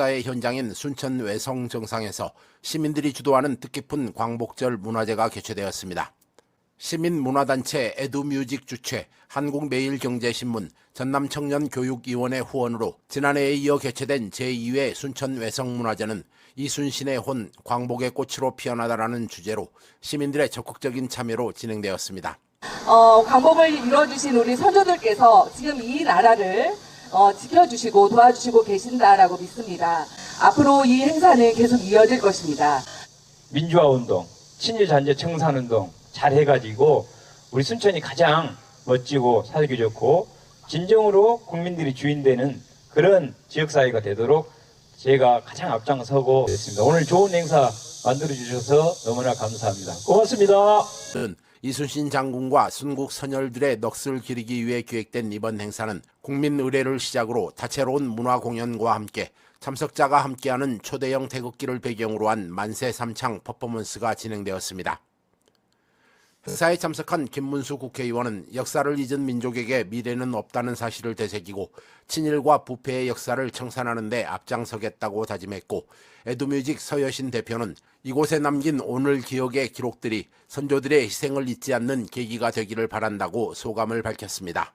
역사의 현장인 순천 외성 정상에서 시민들이 주도하는 뜻깊은 광복절 문화제가 개최되었습니다. 시민문화단체 에두뮤직 주최 한국매일경제신문 전남청년교육위원회 후원으로 지난해에 이어 개최된 제2회 순천 외성문화제는 이순신의 혼 광복의 꽃으로 피어나다라는 주제로 시민들의 적극적인 참여로 진행되었습니다. 어, 광복을 이뤄주신 우리 선조들께서 지금 이 나라를 어, 지켜주시고 도와주시고 계신다라고 믿습니다. 앞으로 이 행사는 계속 이어질 것입니다. 민주화 운동, 친일 잔재 청산 운동 잘 해가지고 우리 순천이 가장 멋지고 살기 좋고 진정으로 국민들이 주인되는 그런 지역사회가 되도록 제가 가장 앞장서고 있습니다. 오늘 좋은 행사 만들어 주셔서 너무나 감사합니다. 고맙습니다. 은 이순신 장군과 순국 선열들의 넋을 기리기 위해 기획된 이번 행사는 국민 의례를 시작으로 다채로운 문화 공연과 함께 참석자가 함께하는 초대형 태극기를 배경으로 한 만세 삼창 퍼포먼스가 진행되었습니다. 행사에 참석한 김문수 국회의원은 역사를 잊은 민족에게 미래는 없다는 사실을 되새기고 친일과 부패의 역사를 청산하는 데 앞장서겠다고 다짐했고 에두뮤직 서여신 대표는 이곳에 남긴 오늘 기억의 기록들이 선조들의 희생을 잊지 않는 계기가 되기를 바란다고 소감을 밝혔습니다.